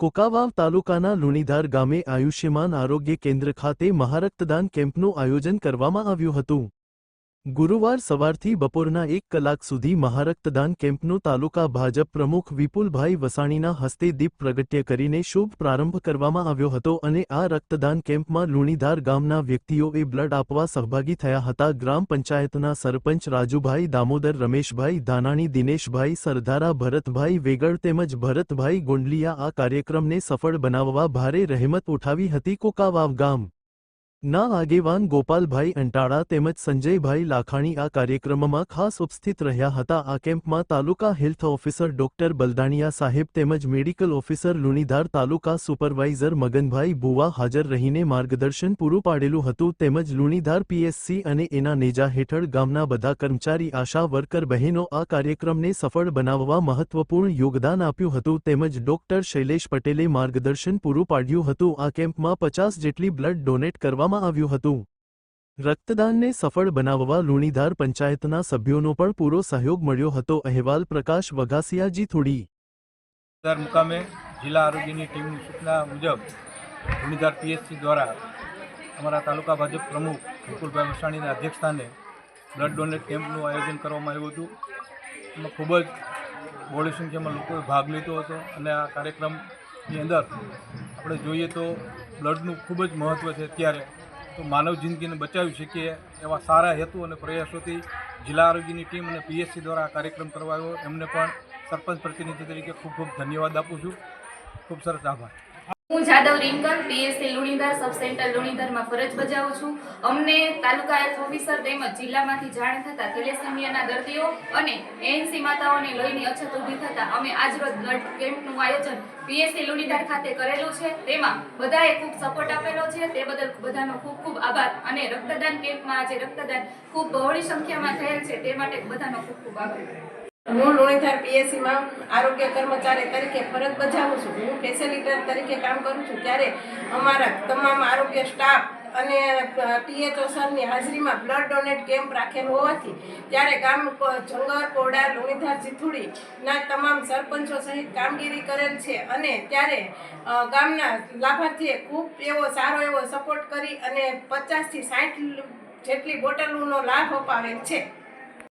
કોકાવાવ તાલુકાના લુણીધાર ગામે આયુષ્યમાન આરોગ્ય કેન્દ્ર ખાતે મહારક્તદાન કેમ્પનું આયોજન કરવામાં આવ્યું હતું. ગુરુવાર સવારથી બપોરના એક કલાક સુધી મહારક્તદાન કેમ્પનું તાલુકા ભાજપ પ્રમુખ વિપુલભાઈ વસાણીના હસ્તે દીપ પ્રગટ્ય કરીને શુભ પ્રારંભ કરવામાં આવ્યો હતો અને આ રક્તદાન કેમ્પમાં લુણીધાર ગામના વ્યક્તિઓએ બ્લડ આપવા સહભાગી થયા હતા. ગ્રામ પંચાયતના સરપંચ રાજુભાઈ દામોદર, રમેશભાઈ ધાનાણી, દિનેશભાઈ સરદારા ભરતભાઈ વેગડ તેમજ ભરતભાઈ ગોંડલિયા આ કાર્યક્રમને સફળ બનાવવા ભારે રહેમત ઉઠાવી હતી. કોકાવાવ ગામ ના આગેવાન ગોપાલભાઈ અંટાળા તેમજ સંજયભાઈ લાખાણી આ કાર્યક્રમમાં ખાસ ઉપસ્થિત રહ્યા હતા. આ કેમ્પમાં taluka health officer doctor Baldaniya saheb તેમજ medical officer Lunidhar taluka supervisor Maganbhai Bhuva હાજર રહીને માર્ગદર્શન પૂરું પાડેલું હતું. તેમજ લુણીધાર પીએસસી અને એના નેજા હેઠળ ગામના બધા કર્મચારી, આશા વર્કર બહેનો આ કાર્યક્રમને સફળ બનાવવા મહત્વપૂર્ણ યોગદાન આપ્યું હતું. તેમજ ડોક્ટર શૈલેષ પટેલે માર્ગદર્શન પૂરું પાડ્યું હતું. આ કેમ્પમાં પચાસ જેટલી બ્લડ ડોનેટ કરવામાં આવ્યું હતું. રક્તદાનને સફળ બનાવવા લુણીધાર પંચાયતના સભ્યોનો પણ પૂરો સહયોગ મળ્યો હતો, અહેવાલ પ્રકાશ વઘાસિયાજી થોડી. મુકામે જિલ્લા આરોગ્યની ટીમની સૂચના મુજબ લુણીધાર પીએચસી દ્વારા અમારા તાલુકા ભાજપ પ્રમુખ વિપુલભાઈ વસાણીના અધ્યક્ષસ્થાને બ્લડ ડોનેટ કેમ્પનું આયોજન કરવામાં આવ્યું હતું. એમાં ખૂબ જ બહોળી સંખ્યામાં લોકોએ ભાગ લીધો હતો અને આ કાર્યક્રમની અંદર આપણે જોઈએ તો બ્લડનું ખૂબ જ મહત્ત્વ છે અત્યારે. તો માનવ જિંદગીને બચાવી શકીએ એવા સારા હેતુ અને પ્રયાસોથી જિલ્લા આરોગ્યની ટીમ અને પીએચસી દ્વારા આ કાર્યક્રમ કરવાયો એમને પણ સરપંચ પ્રતિનિધિ તરીકે ખૂબ ખૂબ ધન્યવાદ આપું છું. ખૂબ સરસ આભાર. હું Jadav Rinkal PSC Lunidhar sub centre લુણીધરમાં ફરજ બજાવું છું. અમને તાલુકા હેલ્થ ઓફિસર તેમજ જિલ્લામાંથી જાણ થતાં થેલેસેમિયાના દર્દીઓ અને એએનસી માતાઓને લોહીની અછત ઊભી થતાં અમે આજરોજ બ્લડ કેમ્પનું આયોજન પીએસસી લુણીધર ખાતે કરેલું છે. તેમાં બધાએ ખૂબ સપોર્ટ આપેલો છે. તે બદલ બધાનો ખૂબ ખૂબ આભાર અને રક્તદાન કેમ્પમાં આજે રક્તદાન ખૂબ બહોળી સંખ્યામાં થયેલ છે. તે માટે બધાનો ખૂબ ખૂબ આભાર. હું લુણીધાર પીએસસીમાં આરોગ્ય કર્મચારી તરીકે ફરજ બજાવું છું. હું ફેસિલિટર તરીકે કામ કરું છું. ત્યારે અમારા તમામ આરોગ્ય સ્ટાફ અને ટીએચઓ સરની હાજરીમાં બ્લડ ડોનેટ કેમ્પ રાખેલ હોવાથી ત્યારે ગામ જંગર કોડા, લુણીધાર જીથુડીના તમામ સરપંચો સહિત કામગીરી કરેલ છે. અને ત્યારે ગામના લાભાર્થીએ ખૂબ એવો, સારો એવો સપોર્ટ કરી અને પચાસથી સાઠ જેટલી બોટલોનો લાભ અપાવેલ છે.